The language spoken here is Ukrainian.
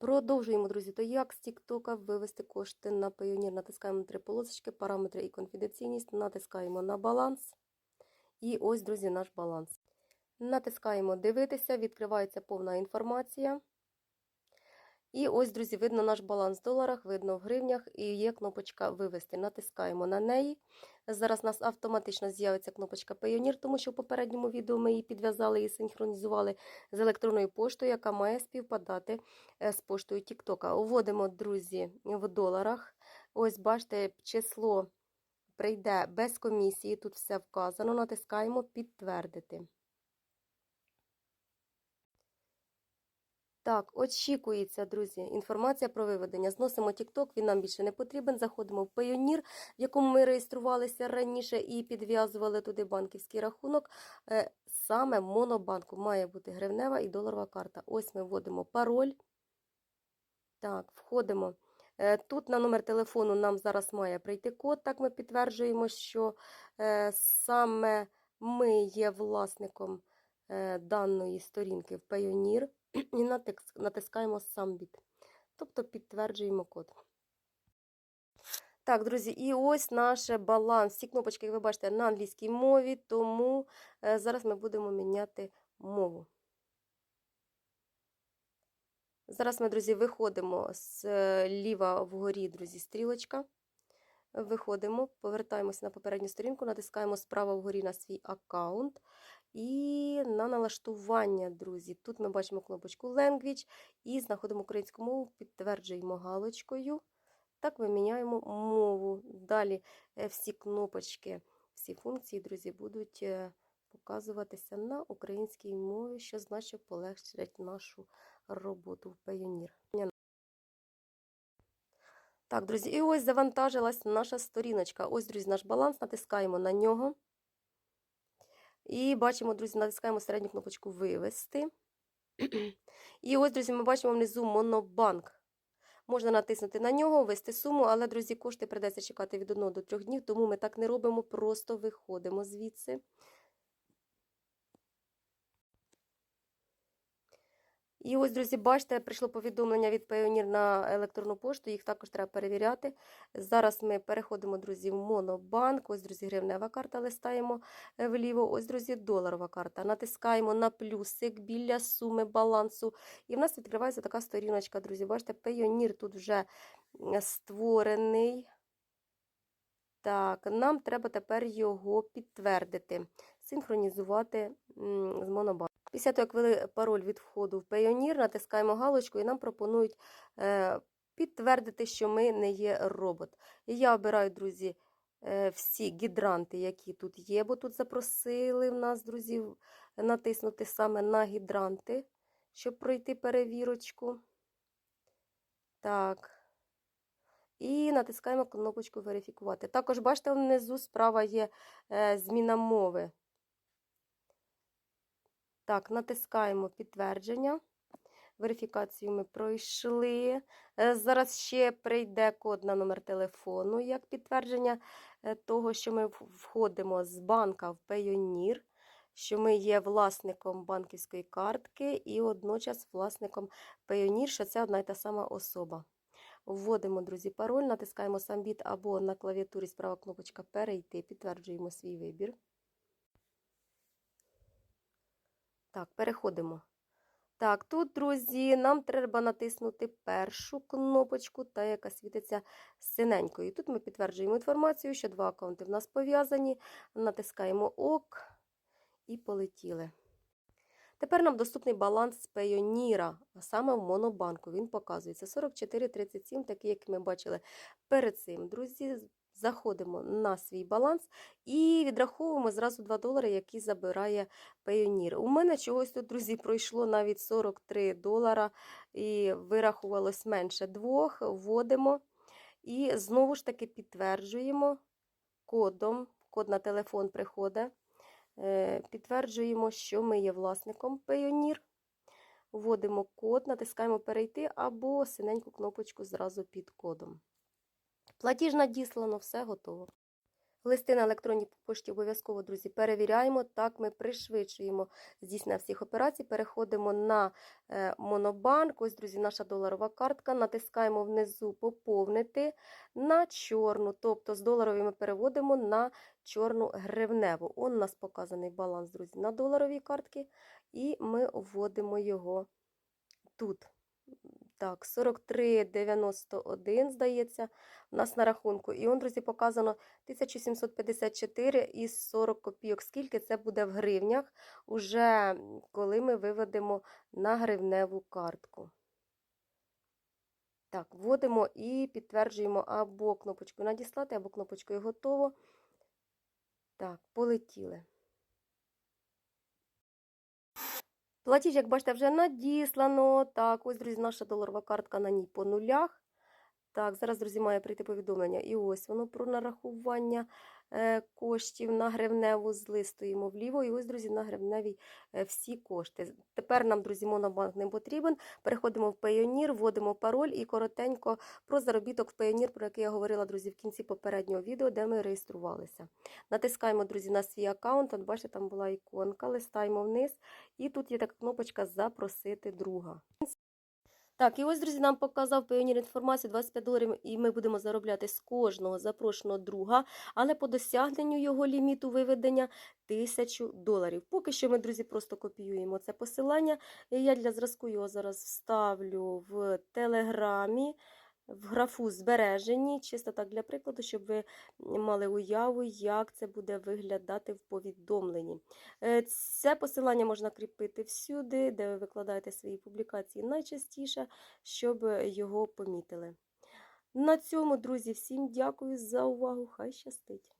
Продовжуємо, друзі. То як з Тіктока вивести кошти на Payoneer? Натискаємо три полосочки, параметри і конфіденційність, натискаємо на баланс. І ось, друзі, наш баланс. Натискаємо дивитися, відкривається повна інформація. І ось, друзі, видно наш баланс в доларах, видно в гривнях, і є кнопочка вивести. Натискаємо на неї. Зараз у нас автоматично з'явиться кнопочка Payoneer, тому що в попередньому відео ми її підв'язали і синхронізували з електронною поштою, яка має співпадати е, з поштою TikTok. Вводимо, друзі, в доларах. Ось, бачите, число прийде без комісії, тут все вказано. Натискаємо підтвердити. Так, очікується, друзі, інформація про виведення. Зносимо TikTok, він нам більше не потрібен. Заходимо в Payoneer, в якому ми реєструвалися раніше і підв'язували туди банківський рахунок. Е, Саме Монобанку має бути гривнева і доларова карта. Ось ми вводимо пароль. Так, входимо. Е, Тут на номер телефону нам зараз має прийти код. Так ми підтверджуємо, що е, саме ми є власником даної сторінки в Payoneer і натискаємо Submit. Тобто підтверджуємо код. Так, друзі, і ось наш баланс. Ці кнопочки, як ви бачите, на англійській мові, тому е, зараз ми будемо міняти мову. Зараз ми, друзі, виходимо з ліва вгорі, друзі, стрілочка. Виходимо, повертаємося на попередню сторінку, натискаємо справа вгорі на свій аккаунт. І на налаштування, друзі. Тут ми бачимо кнопочку Language і знаходимо українську мову, підтверджуємо галочкою. Так, ми міняємо мову. Далі всі кнопочки, всі функції, друзі, будуть показуватися на українській мові, що значить полегшить нашу роботу в Payoneer. Так, друзі, і ось завантажилась наша сторіночка. Ось, друзі, наш баланс, натискаємо на нього. І бачимо, друзі, натискаємо середню кнопочку Вивести. І ось, друзі, ми бачимо внизу Монобанк. Можна натиснути на нього, ввести суму, але, друзі, кошти придеться чекати від 1 до 3 днів, тому ми так не робимо, просто виходимо звідси. І ось, друзі, бачите, прийшло повідомлення від Payoneer на електронну пошту, їх також треба перевіряти. Зараз ми переходимо, друзі, в Монобанк. Ось, друзі, гривнева карта листаємо вліво. Ось, друзі, доларова карта. Натискаємо на плюсик біля суми балансу. І в нас відкривається така сторіночка, друзі. Бачите, Payoneer тут вже створений. Так, нам треба тепер його підтвердити, синхронізувати з Монобанк. Після того, як ввели пароль від входу в Payoneer, натискаємо галочку і нам пропонують е, підтвердити, що ми не є робот. І я обираю, друзі, е, всі гідранти, які тут є, бо тут запросили в нас, друзі, натиснути саме на гідранти, щоб пройти перевірочку. Так. І натискаємо кнопочку верифікувати. Також, бачите, внизу справа є е, зміна мови. Так, натискаємо підтвердження. Верифікацію ми пройшли. Зараз ще прийде код на номер телефону, як підтвердження того, що ми входимо з банка в Payoneer, що ми є власником банківської картки і водночас власником Payoneer, що це одна й та сама особа. Вводимо, друзі, пароль, натискаємо Submit або на клавіатурі справа кнопочка Перейти, підтверджуємо свій вибір. Так, переходимо. Так, тут, друзі, нам треба натиснути першу кнопочку, та яка світиться синенькою. Тут ми підтверджуємо інформацію, що два аккаунти в нас пов'язані. Натискаємо ОК і полетіли. Тепер нам доступний баланс з Payoneer, саме в Монобанку. Він показується 44,37, такий, як ми бачили перед цим. Друзі, заходимо на свій баланс і відраховуємо зразу 2 долари, які забирає Payoneer. У мене чогось тут, друзі, пройшло навіть 43 долара і вирахувалось менше двох. Вводимо і знову ж таки підтверджуємо кодом. Код на телефон приходить. Підтверджуємо, що ми є власником Payoneer. Вводимо код, натискаємо перейти або синеньку кнопочку зразу під кодом. Платіж надіслано, все готово. Листи на електронній пошті обов'язково, друзі, перевіряємо. Так, ми пришвидшуємо здійснення всіх операцій. Переходимо на е, Монобанк. Ось, друзі, наша доларова картка. Натискаємо внизу поповнити на чорну. Тобто з доларової ми переводимо на чорну гривневу. Он у нас показаний баланс, друзі, на доларовій картці. І ми вводимо його тут. Так, 43,91, здається, у нас на рахунку. І он, друзі, показано 1754 і 40 копійок. Скільки це буде в гривнях, уже коли ми виведемо на гривневу картку. Так, вводимо і підтверджуємо або кнопочкою надіслати, або кнопочкою готово. Так, полетіли. Платіж, як бачите, вже надіслано. Так, ось, друзі, наша доларова картка на ній по нулях. Так, зараз, друзі, має прийти повідомлення. І ось воно про нарахування е, коштів на гривневу злистуємо вліво. І ось, друзі, на гривневій е, всі кошти. Тепер нам, друзі, монобанк не потрібен. Переходимо в Payoneer, вводимо пароль і коротенько про заробіток в Payoneer, про який я говорила, друзі, в кінці попереднього відео, де ми реєструвалися. Натискаємо, друзі, на свій аккаунт. От бачите, там була іконка, листаємо вниз. І тут є така кнопочка Запросити друга. Так, і ось, друзі, нам показав Pioneer інформацію 25 доларів, і ми будемо заробляти з кожного запрошеного друга, але по досягненню його ліміту виведення 1000 доларів. Поки що ми, друзі, просто копіюємо це посилання. І Я для зразку його зараз вставлю в телеграмі. В графу збережені, чисто так для прикладу, щоб ви мали уяву, як це буде виглядати в повідомленні. Е, Це посилання можна кріпити всюди, де ви викладаєте свої публікації найчастіше, щоб його помітили. На цьому, друзі, всім дякую за увагу. Хай щастить!